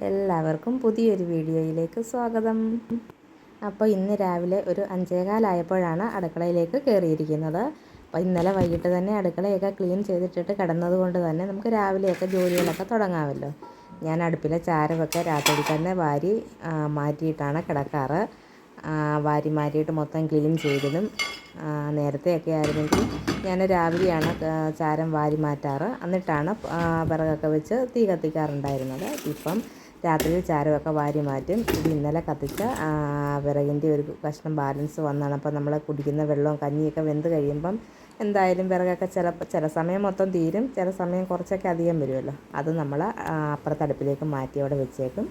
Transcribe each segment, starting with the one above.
എല്ലാവർക്കും പുതിയൊരു വീഡിയോയിലേക്ക് സ്വാഗതം. അപ്പോൾ ഇന്ന് രാവിലെ ഒരു അഞ്ചേകാലായപ്പോഴാണ് അടുക്കളയിലേക്ക് കയറിയിരിക്കുന്നത്. അപ്പോൾ ഇന്നലെ വൈകിട്ട് തന്നെ അടുക്കളയൊക്കെ ക്ലീൻ ചെയ്തിട്ടിട്ട് കിടന്നത് കൊണ്ട് തന്നെ നമുക്ക് രാവിലെയൊക്കെ ജോലികളൊക്കെ തുടങ്ങാമല്ലോ. ഞാൻ അടുപ്പിലെ ചാരമൊക്കെ രാത്രി തന്നെ വാരി മാറ്റിയിട്ടാണ് കിടക്കാറ്. വാരി മാറ്റിയിട്ട് മൊത്തം ക്ലീൻ ചെയ്തതും നേരത്തെയൊക്കെ ആയിരുന്നെങ്കിൽ ഞാൻ രാവിലെയാണ് ചാരം വാരി മാറ്റാറ്. എന്നിട്ടാണ് വിറകൊക്കെ വെച്ച് തീ കത്തിക്കാറുണ്ടായിരുന്നത്. ഇപ്പം രാത്രിയിൽ ചാരമൊക്കെ വാരി മാറ്റും. ഇത് ഇന്നലെ കത്തിച്ച വിറകിന്റെ ഒരു കഷ്ണം ബാലൻസ് വന്നാണ്. അപ്പോൾ നമ്മൾ കുടിക്കുന്ന വെള്ളവും കഞ്ഞിയൊക്കെ വെന്ത് കഴിയുമ്പം എന്തായാലും വിറകൊക്കെ ചില ചില സമയം മൊത്തം തീരും. ചില സമയം കുറച്ചൊക്കെ അധികം വരുമല്ലോ. അത് നമ്മൾ അപ്പുറത്തെ അടുപ്പിലേക്ക് മാറ്റി അവിടെ വെച്ചേക്കും.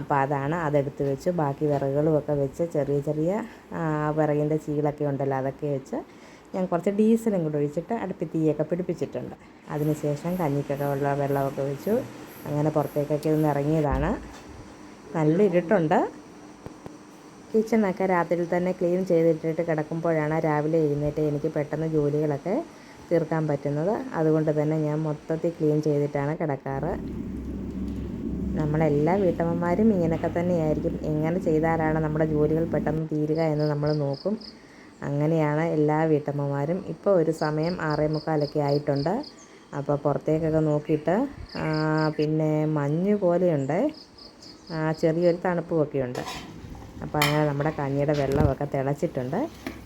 അപ്പോൾ അതാണ് അതെടുത്ത് വെച്ച് ബാക്കി വിറകുകളും ഒക്കെ വെച്ച് ചെറിയ ചെറിയ വിറകിന്റെ ചീളൊക്കെ ഉണ്ടല്ലോ അതൊക്കെ വെച്ച് ഞാൻ കുറച്ച് ഡീസലും കൂടെ ഒഴിച്ചിട്ട് അടുപ്പിൽ തീയൊക്കെ പിടിപ്പിച്ചിട്ടുണ്ട്. അതിനുശേഷം കഞ്ഞിക്കൊക്കെ ഉള്ള വെള്ളമൊക്കെ വെച്ചു അങ്ങനെ പുറത്തേക്കൊക്കെ ഒന്ന് ഇറങ്ങിയതാണ്. നല്ല ഇരുട്ടുണ്ട്. കിച്ചണൊക്കെ രാത്രിയിൽ തന്നെ ക്ലീൻ ചെയ്തിട്ടിട്ട് കിടക്കുമ്പോഴാണ് രാവിലെ എഴുന്നേറ്റ് എനിക്ക് പെട്ടെന്ന് ജോലികളൊക്കെ തീർക്കാൻ പറ്റുന്നത്. അതുകൊണ്ട് തന്നെ ഞാൻ മൊത്തത്തിൽ ക്ലീൻ ചെയ്തിട്ടാണ് കിടക്കാറ്. നമ്മളെല്ലാ വീട്ടമ്മമാരും ഇങ്ങനെയൊക്കെ തന്നെയായിരിക്കും. എങ്ങനെ ചെയ്താലാണ് നമ്മുടെ ജോലികൾ പെട്ടെന്ന് തീരുക എന്ന് നമ്മൾ നോക്കും. അങ്ങനെയാണ് എല്ലാ വീട്ടമ്മമാരും. ഇപ്പോൾ ഒരു സമയം ആറേ മുക്കാലൊക്കെ ആയിട്ടുണ്ട്. അപ്പോൾ പുറത്തേക്കൊക്കെ നോക്കിയിട്ട് പിന്നെ മഞ്ഞ് പോലെയുണ്ട്. ചെറിയൊരു തണുപ്പുമൊക്കെ ഉണ്ട്. അപ്പോൾ അങ്ങനെ നമ്മുടെ കഞ്ഞിയുടെ വെള്ളമൊക്കെ തിളച്ചിട്ടുണ്ട്.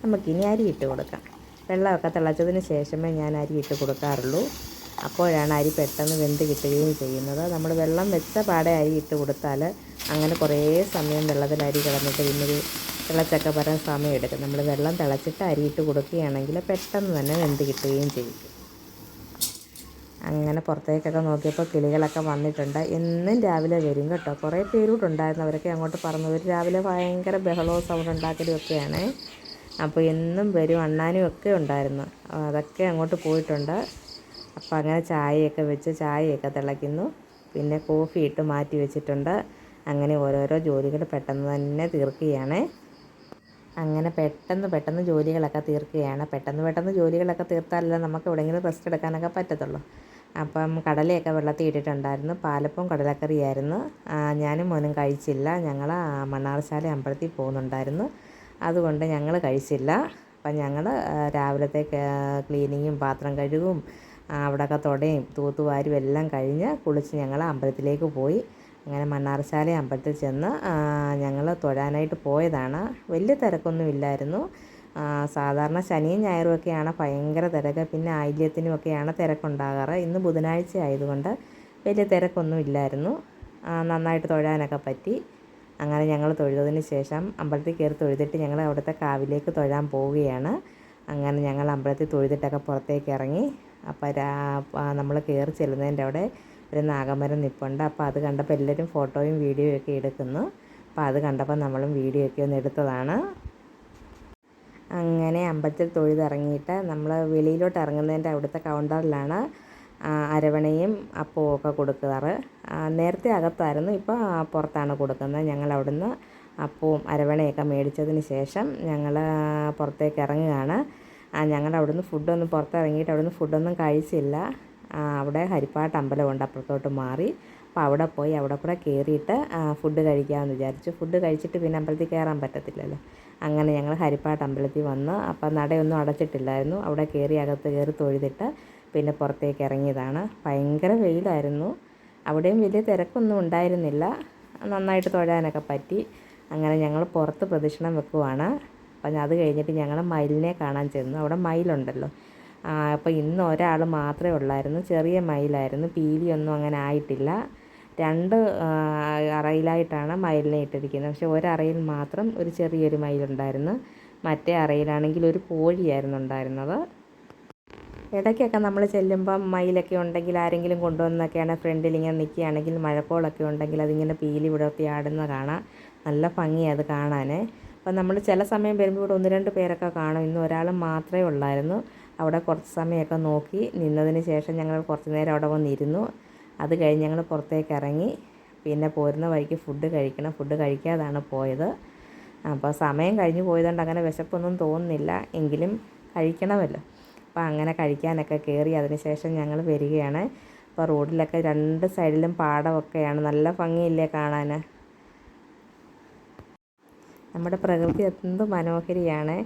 നമുക്കിനി അരി ഇട്ട് കൊടുക്കാം. വെള്ളമൊക്കെ തിളച്ചതിന് ശേഷമേ ഞാൻ അരി ഇട്ട് കൊടുക്കാറുള്ളൂ. അപ്പോഴാണ് അരി പെട്ടെന്ന് വെന്ത് കിട്ടുകയും ചെയ്യുന്നത്. നമ്മൾ വെള്ളം വെച്ച പാടെ അരി ഇട്ട് കൊടുത്താൽ അങ്ങനെ കുറേ സമയം വെള്ളത്തിൽ അരി കിടന്നിട്ട് പിന്നൊരു തിളച്ചൊക്കെ വരാൻ സമയം എടുക്കും നമ്മൾ വെള്ളം തിളച്ചിട്ട് അരി ഇട്ട് കൊടുക്കുകയാണെങ്കിൽ പെട്ടെന്ന് തന്നെ വെന്ത് കിട്ടുകയും ചെയ്യും. അങ്ങനെ പുറത്തേക്കൊക്കെ നോക്കിയപ്പോൾ കിളികളൊക്കെ വന്നിട്ടുണ്ട്. എന്നും രാവിലെ വരും കേട്ടോ. കുറേ പേരൂട്ടുണ്ടായിരുന്നു അവരൊക്കെ അങ്ങോട്ട് പറഞ്ഞു ഒരു രാവിലെ ഭയങ്കര ബഹളവും സൗണ്ട് ഉണ്ടാക്കലും ഒക്കെയാണ്. അപ്പോൾ എന്നും വരും. അണ്ണാനും ഒക്കെ ഉണ്ടായിരുന്നു. അതൊക്കെ അങ്ങോട്ട് പോയിട്ടുണ്ട്. അപ്പോൾ അങ്ങനെ ചായയൊക്കെ വെച്ച് ചായയൊക്കെ തിളയ്ക്കുന്നു. പിന്നെ കോഫി ഇട്ട് മാറ്റി വെച്ചിട്ടുണ്ട്. അങ്ങനെ ഓരോരോ ജോലികൾ പെട്ടെന്ന് തന്നെ തീർക്കുകയാണ്. അങ്ങനെ പെട്ടെന്ന് പെട്ടെന്ന് ജോലികളൊക്കെ തീർക്കുകയാണ്. പെട്ടെന്ന് പെട്ടെന്ന് ജോലികളൊക്കെ തീർത്താലല്ലേ നമുക്ക് എവിടെയെങ്കിലും റെസ്റ്റ് എടുക്കാനൊക്കെ പറ്റത്തുള്ളൂ. അപ്പം കടലയൊക്കെ വെള്ളത്തിൽ ഇട്ടിട്ടുണ്ടായിരുന്നു. പാലപ്പവും കടലക്കറിയായിരുന്നു. ഞാനും മോനും കഴിച്ചില്ല. ഞങ്ങൾ മണ്ണാറശാല അമ്പലത്തിൽ പോകുന്നുണ്ടായിരുന്നു. അതുകൊണ്ട് ഞങ്ങൾ കഴിച്ചില്ല. അപ്പം ഞങ്ങൾ രാവിലത്തെ ക്ലീനിങ്ങും പാത്രം കഴുകും അവിടെയൊക്കെ തുടയും തൂത്തുവാരും എല്ലാം കഴിഞ്ഞ് കുളിച്ച് ഞങ്ങൾ അമ്പലത്തിലേക്ക് പോയി. അങ്ങനെ മണ്ണാറശാല അമ്പലത്തിൽ ചെന്ന് ഞങ്ങൾ തൊഴാനായിട്ട് പോയതാണ്. വലിയ തിരക്കൊന്നും ഇല്ലായിരുന്നു. സാധാരണ ശനിയും ഞായറും ഒക്കെയാണ് ഭയങ്കര തിരക്ക്. പിന്നെ ആയില്യത്തിനും ഒക്കെയാണ് തിരക്കുണ്ടാകാറ്. ഇന്ന് ബുധനാഴ്ച ആയതുകൊണ്ട് വലിയ തിരക്കൊന്നും ഇല്ലായിരുന്നു. നന്നായിട്ട് തൊഴാനൊക്കെ പറ്റി. അങ്ങനെ ഞങ്ങൾ തൊഴുതതിന് ശേഷം അമ്പലത്തിൽ കയറി തൊഴുതിട്ട് ഞങ്ങൾ അവിടുത്തെ കാവിലേക്ക് തൊഴാൻ പോവുകയാണ്. അങ്ങനെ ഞങ്ങൾ അമ്പലത്തിൽ തൊഴുതിട്ടൊക്കെ പുറത്തേക്ക് ഇറങ്ങി. അപ്പോൾ രാ നമ്മൾ കയറി ചെല്ലുന്നതിന്റെ അവിടെ ഒരു നാഗമരം നിൽപ്പുണ്ട് അപ്പോൾ അത് കണ്ടപ്പോൾ എല്ലാവരും ഫോട്ടോയും വീഡിയോയും ഒക്കെ എടുക്കുന്നു. അപ്പോൾ അത് കണ്ടപ്പോൾ നമ്മളും വീഡിയോ ഒക്കെ ഒന്ന് എടുത്തതാണ്. അങ്ങനെ അമ്പലത്തിൽ തൊഴുതിറങ്ങിയിട്ട് നമ്മൾ വെളിയിലോട്ട് ഇറങ്ങുന്നതിന്റെ അവിടുത്തെ കൗണ്ടറിലാണ് അരവണയും അപ്പവും ഒക്കെ കൊടുക്കാറ്. നേരത്തെ അകത്തായിരുന്നു ഇപ്പോൾ പുറത്താണ് കൊടുക്കുന്നത്. ഞങ്ങൾ അവിടുന്ന് അപ്പവും അരവണയൊക്കെ മേടിച്ചതിന് ശേഷം ഞങ്ങൾ പുറത്തേക്ക് ഇറങ്ങുകയാണ്. ഞങ്ങൾ അവിടുന്ന് ഫുഡൊന്നും പുറത്തിറങ്ങിയിട്ട് അവിടുന്ന് ഫുഡൊന്നും കഴിച്ചില്ല. അവിടെ ഹരിപ്പാട്ട് അമ്പലമുണ്ട് അപ്പുറത്തോട്ട് മാറി. അപ്പോൾ അവിടെ പോയി അവിടെ കൂടെ കയറിയിട്ട് ഫുഡ് കഴിക്കാമെന്ന് വിചാരിച്ചു. ഫുഡ് കഴിച്ചിട്ട് പിന്നെ അമ്പലത്തിൽ കയറാൻ പറ്റത്തില്ലല്ലോ. അങ്ങനെ ഞങ്ങൾ ഹരിപ്പാട്ട് അമ്പലത്തിൽ വന്ന് അപ്പോൾ നടയൊന്നും അടച്ചിട്ടില്ലായിരുന്നു. അവിടെ കയറി അകത്ത് കയറി തൊഴുതിട്ട് പിന്നെ പുറത്തേക്ക് ഇറങ്ങിയതാണ്. ഭയങ്കര വെയിലായിരുന്നു. അവിടെയും വലിയ തിരക്കൊന്നും ഉണ്ടായിരുന്നില്ല. നന്നായിട്ട് തൊഴാനൊക്കെ പറ്റി. അങ്ങനെ ഞങ്ങൾ പുറത്ത് പ്രദക്ഷിണം വെക്കുവാണ്. അപ്പം അത് കഴിഞ്ഞിട്ട് ഞങ്ങൾ മയിലിനെ കാണാൻ ചെന്നു. അവിടെ മയിലുണ്ടല്ലോ. അപ്പോൾ ഇന്ന് ഒരാൾ മാത്രമേ ഉള്ളായിരുന്നു. ചെറിയ മയിലായിരുന്നു. പീലിയൊന്നും അങ്ങനെ ആയിട്ടില്ല. രണ്ട് അറയിലായിട്ടാണ് മയിലിനെ ഇട്ടിരിക്കുന്നത്. പക്ഷേ ഒരറയിൽ മാത്രം ഒരു ചെറിയൊരു മയിലുണ്ടായിരുന്നു. മറ്റേ അറയിലാണെങ്കിൽ ഒരു കോഴിയായിരുന്നു ഉണ്ടായിരുന്നത്. ഇടയ്ക്കൊക്കെ നമ്മൾ ചെല്ലുമ്പം മയിലൊക്കെ ഉണ്ടെങ്കിൽ ആരെങ്കിലും കൊണ്ടുവന്നൊക്കെയാണ് ഫ്രണ്ടിൽ ഇങ്ങനെ നിൽക്കുകയാണെങ്കിൽ മഴക്കോളൊക്കെ ഉണ്ടെങ്കിൽ അതിങ്ങനെ പീലി വിടർത്തി ആടുന്ന കാണാം. നല്ല ഭംഗിയാണ് അത് കാണാൻ അപ്പം നമ്മൾ ചില സമയം വരുമ്പോൾ ഇവിടെ ഒന്ന് രണ്ട് പേരൊക്കെ കാണും. ഇന്ന് ഒരാൾ മാത്രമേ ഉള്ളായിരുന്നു. അവിടെ കുറച്ച് സമയമൊക്കെ നോക്കി നിന്നതിന് ശേഷം ഞങ്ങൾ കുറച്ച് നേരം അവിടെ വന്നിരുന്നു. അത് കഴിഞ്ഞ് ഞങ്ങൾ പുറത്തേക്ക് ഇറങ്ങി പിന്നെ പോരുന്ന വഴിക്ക് ഫുഡ് കഴിക്കണം. ഫുഡ് കഴിക്കാതാണ് പോയത്. അപ്പോൾ സമയം കഴിഞ്ഞ് പോയതുകൊണ്ട് അങ്ങനെ വിശപ്പൊന്നും തോന്നുന്നില്ല. എങ്കിലും കഴിക്കണമല്ലോ. അപ്പോൾ അങ്ങനെ കഴിക്കാനൊക്കെ കയറി അതിന് ശേഷം ഞങ്ങൾ വരികയാണ്. അപ്പോൾ റോഡിലൊക്കെ രണ്ട് സൈഡിലും പാടമൊക്കെയാണ്. നല്ല ഭംഗിയില്ലേ കാണാൻ നമ്മുടെ പ്രകൃതി എന്ത് മനോഹരിയാണ്.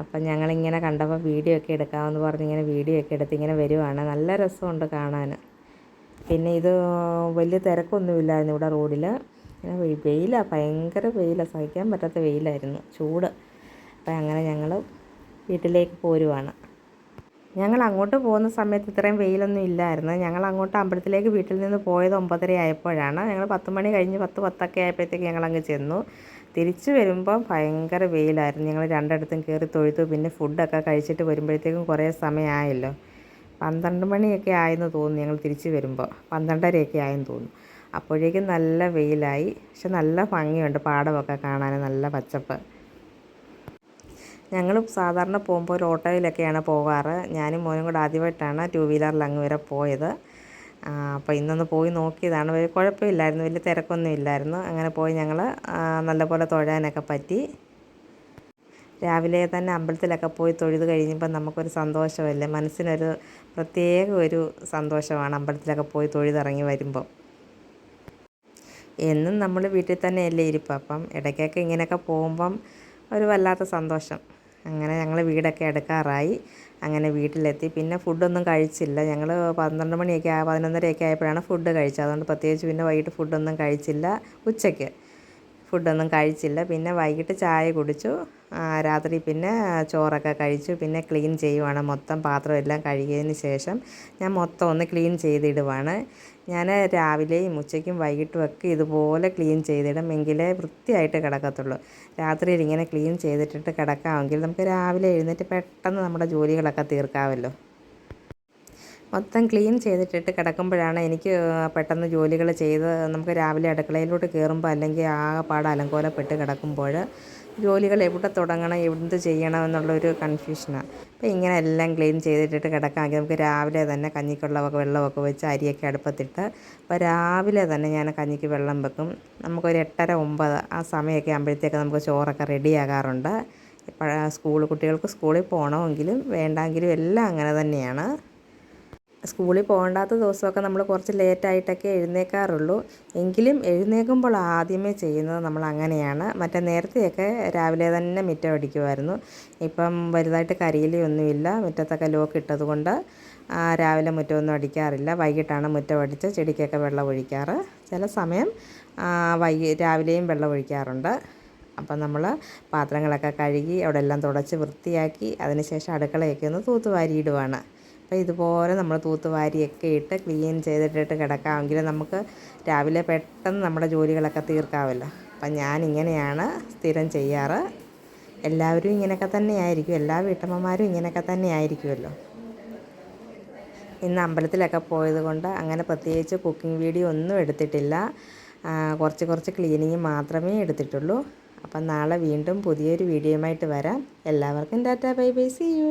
അപ്പം ഞങ്ങളിങ്ങനെ കണ്ടപ്പോൾ വീഡിയോ ഒക്കെ എടുക്കാമെന്ന് പറഞ്ഞ് ഇങ്ങനെ വീഡിയോ ഒക്കെ എടുത്ത് ഇങ്ങനെ വരുവാണ്. നല്ല രസമുണ്ട് കാണാൻ പിന്നെ ഇത് വലിയ തിരക്കൊന്നുമില്ലായിരുന്നു ഇവിടെ റോഡിൽ വെയിലാണ് ഭയങ്കര വെയിലാണ് സഹിക്കാൻ പറ്റാത്ത വെയിലായിരുന്നു. ചൂട്. അപ്പം അങ്ങനെ ഞങ്ങൾ വീട്ടിലേക്ക് പോരുവാണ്. ഞങ്ങൾ അങ്ങോട്ട് പോകുന്ന സമയത്ത് ഇത്രയും വെയിലൊന്നും ഇല്ലായിരുന്നു. ഞങ്ങൾ അങ്ങോട്ട് അമ്പലത്തിലേക്ക് വീട്ടിൽ നിന്ന് പോയത് ഒമ്പതര ആയപ്പോഴാണ്. ഞങ്ങൾ പത്ത് മണി കഴിഞ്ഞ് പത്ത് പത്തൊക്കെ ആയപ്പോഴത്തേക്ക് ഞങ്ങൾ അങ്ങ് ചെന്നു. തിരിച്ചു വരുമ്പം ഭയങ്കര വെയിലായിരുന്നു. ഞങ്ങൾ രണ്ടിടത്തും കയറി തൊഴുത്തു പിന്നെ ഫുഡൊക്കെ കഴിച്ചിട്ട് വരുമ്പോഴത്തേക്കും കുറേ സമയമായല്ലോ. പന്ത്രണ്ട് മണിയൊക്കെ ആയെന്ന് തോന്നുന്നു ഞങ്ങൾ തിരിച്ച് വരുമ്പോൾ. പന്ത്രണ്ടരയൊക്കെ ആയെന്ന് തോന്നുന്നു. അപ്പോഴേക്കും നല്ല വെയിലായി. പക്ഷെ നല്ല ഭംഗിയുണ്ട് പാടമൊക്കെ കാണാൻ നല്ല പച്ചപ്പ്. ഞങ്ങൾ സാധാരണ പോകുമ്പോൾ ഒരു ഓട്ടോയിലൊക്കെയാണ് പോകാറ്. ഞാനും മോനും കൂടെ ആദ്യമായിട്ടാണ് ടു വീലറിൽ അങ്ങ് വരെ പോയത്. അപ്പോൾ ഇന്നൊന്ന് പോയി നോക്കിയതാണ്. വലിയ കുഴപ്പമില്ലായിരുന്നു വലിയ തിരക്കൊന്നും ഇല്ലായിരുന്നു. അങ്ങനെ പോയി ഞങ്ങൾ നല്ലപോലെ തൊഴാനൊക്കെ പറ്റി. രാവിലെ തന്നെ അമ്പലത്തിലൊക്കെ പോയി തൊഴുത് കഴിയുമ്പോൾ നമുക്കൊരു സന്തോഷമല്ലേ? മനസ്സിനൊരു പ്രത്യേക ഒരു സന്തോഷമാണ് അമ്പലത്തിലൊക്കെ പോയി തൊഴുതിറങ്ങി വരുമ്പോൾ എന്നും നമ്മൾ വീട്ടിൽ തന്നെയല്ലേ ഇരിപ്പം. അപ്പം ഇടയ്ക്കൊക്കെ ഇങ്ങനെയൊക്കെ പോകുമ്പം ഒരു വല്ലാത്ത സന്തോഷം. അങ്ങനെ ഞങ്ങൾ വീടൊക്കെ എടുക്കാറായി. അങ്ങനെ വീട്ടിലെത്തി. പിന്നെ ഫുഡൊന്നും കഴിച്ചില്ല. ഞങ്ങൾ പന്ത്രണ്ട് മണിയൊക്കെ പതിനൊന്നരയൊക്കെ ആയപ്പോഴാണ് ഫുഡ് കഴിച്ചത്. അതുകൊണ്ട് പ്രത്യേകിച്ച് പിന്നെ വൈകിട്ട് ഫുഡൊന്നും കഴിച്ചില്ല ഉച്ചയ്ക്ക്. ഫുഡൊന്നും കഴിച്ചില്ല. പിന്നെ വൈകിട്ട് ചായ കുടിച്ചു. രാത്രി പിന്നെ ചോറൊക്കെ കഴിച്ചു. പിന്നെ ക്ലീൻ ചെയ്യുവാണ്. മൊത്തം പാത്രം എല്ലാം കഴുകിയതിന് ശേഷം ഞാൻ മൊത്തം ഒന്ന് ക്ലീൻ ചെയ്തിടുവാണ്. ഞാൻ രാവിലെയും ഉച്ചയ്ക്കും വൈകിട്ടും ഒക്കെ ഇതുപോലെ ക്ലീൻ ചെയ്തിടും. എങ്കിലേ വൃത്തിയായിട്ട് കിടക്കത്തുള്ളൂ. രാത്രിയിൽ ഇങ്ങനെ ക്ലീൻ ചെയ്തിട്ടിട്ട് കിടക്കാമെങ്കിൽ നമുക്ക് രാവിലെ എഴുന്നേറ്റ് പെട്ടെന്ന് നമ്മുടെ ജോലികളൊക്കെ തീർക്കാമല്ലോ മൊത്തം ക്ലീൻ ചെയ്തിട്ടിട്ട് കിടക്കുമ്പോഴാണ് എനിക്ക് പെട്ടെന്ന് ജോലികൾ ചെയ്ത് നമുക്ക് രാവിലെ അടുക്കളയിലോട്ട് കയറുമ്പോൾ അല്ലെങ്കിൽ ആ ആകെപ്പാട് അലങ്കോലപ്പെട്ട് കിടക്കുമ്പോൾ ജോലികൾ എവിടെ തുടങ്ങണം എന്ത് ചെയ്യണം എന്നുള്ളൊരു കൺഫ്യൂഷനാണ് അപ്പോൾ ഇങ്ങനെ എല്ലാം ക്ലീൻ ചെയ്തിട്ടിട്ട് കിടക്കാമെങ്കിൽ നമുക്ക് രാവിലെ തന്നെ കഞ്ഞിക്കുള്ളവൊക്കെ വെള്ളമൊക്കെ വെച്ച് അരിയൊക്കെ അടുപ്പത്തിട്ട് അപ്പോൾ രാവിലെ തന്നെ ഞാൻ കഞ്ഞിക്ക് വെള്ളം വെക്കും. നമുക്കൊരു എട്ടര ഒമ്പത് ആ സമയമൊക്കെ ആകുമ്പോഴത്തേക്ക് നമുക്ക് ചോറൊക്കെ റെഡിയാകാറുണ്ട് സ്കൂൾ കുട്ടികൾക്ക് സ്കൂളിൽ പോകണമെങ്കിലും വേണ്ടെങ്കിലും എല്ലാം അങ്ങനെ തന്നെയാണ്. സ്കൂളിൽ പോകണ്ടാത്ത ദിവസമൊക്കെ നമ്മൾ കുറച്ച് ലേറ്റായിട്ടൊക്കെ എഴുന്നേക്കാറുള്ളൂ. എങ്കിലും എഴുന്നേൽക്കുമ്പോൾ ആദ്യമേ ചെയ്യുന്നത് നമ്മൾ അങ്ങനെയാണ്. മറ്റേ നേരത്തെയൊക്കെ രാവിലെ തന്നെ മുറ്റം അടിക്കുമായിരുന്നു. ഇപ്പം വലുതായിട്ട് കരിയിലൊന്നുമില്ല മുറ്റത്തൊക്കെ ലോക്ക് ഇട്ടതുകൊണ്ട് രാവിലെ മുറ്റമൊന്നും അടിക്കാറില്ല. വൈകിട്ടാണ് മുറ്റം അടിച്ച് ചെടിക്കൊക്കെ വെള്ളം ഒഴിക്കാറ്. ചില സമയം വൈകി രാവിലെയും വെള്ളം ഒഴിക്കാറുണ്ട്. അപ്പം നമ്മൾ പാത്രങ്ങളൊക്കെ കഴുകി അവിടെ എല്ലാം തുടച്ച് വൃത്തിയാക്കി അതിനുശേഷം അടുക്കളയൊക്കെ ഒന്ന് തൂത്തുവാരിയിടുവാണ്. അപ്പോൾ ഇതുപോലെ നമ്മൾ തൂത്തുവാരിയൊക്കെ ഇട്ട് ക്ലീൻ ചെയ്തിട്ടിട്ട് കിടക്കാമെങ്കിൽ നമുക്ക് രാവിലെ പെട്ടെന്ന് നമ്മുടെ ജോലികളൊക്കെ തീർക്കാമല്ലോ അപ്പം ഞാനിങ്ങനെയാണ് സ്ഥിരം ചെയ്യാറ്. എല്ലാവരും ഇങ്ങനെയൊക്കെ തന്നെയായിരിക്കും. എല്ലാ വീട്ടമ്മമാരും ഇങ്ങനെയൊക്കെ തന്നെ ആയിരിക്കുമല്ലോ ഇന്ന് അമ്പലത്തിലൊക്കെ പോയത് കൊണ്ട് അങ്ങനെ പ്രത്യേകിച്ച് കുക്കിംഗ് വീഡിയോ ഒന്നും എടുത്തിട്ടില്ല. കുറച്ച് കുറച്ച് ക്ലീനിങ് മാത്രമേ എടുത്തിട്ടുള്ളൂ. അപ്പം നാളെ വീണ്ടും പുതിയൊരു വീഡിയോയുമായിട്ട് വരാം. എല്ലാവർക്കും ടാറ്റാ ബൈ ബൈ സി യു.